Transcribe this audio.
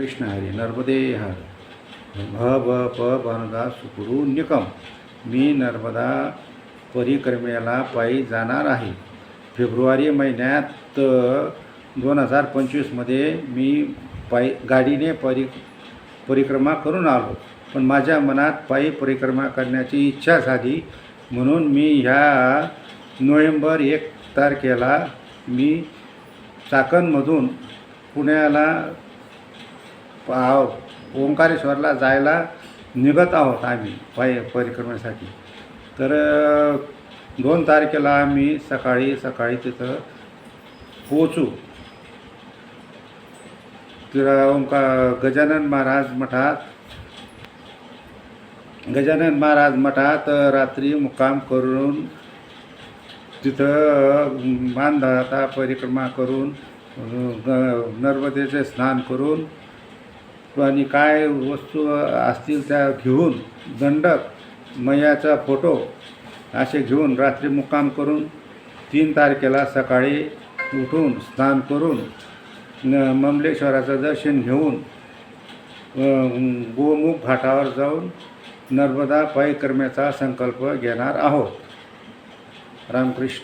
कृष्ण हरी नर्मदे हर। भ ब प बनगा सुकरू निकम मी। नर्मदा परिक्रमेला पायी जाणार आहे. फेब्रुवारी महिन्यात दोन हजार पंचवीसमध्ये मी पायी गाडीने परि परिक्रमा करून आलो. पण माझ्या मनात पायी परिक्रमा करण्याची इच्छा झाली. म्हणून मी ह्या नोव्हेंबर एक तारखेला मी चाकणमधून पुण्याला पा- ओंकारेश्वरला जायला निघत आहोत आम्ही पाय परिक्रमेसाठी. तर दोन तारखेला आम्ही सकाळी सकाळी तिथं पोचू तिला ओंका गजानन महाराज मठात गजानन महाराज मठात रात्री मुक्काम करून तिथं मानधाता परिक्रमा करून ग- नर्मदेचे स्नान करून आणि काय वस्तू असतील त्या घेऊन दंडक मैयाचा फोटो असे घेऊन रात्री मुक्काम करून तीन तारखेला सकाळी उठून स्नान करून न ममलेश्वराचं दर्शन घेऊन गोमुख घाटावर जाऊन नर्मदा पायी करण्याचा संकल्प घेणार आहोत. रामकृष्ण.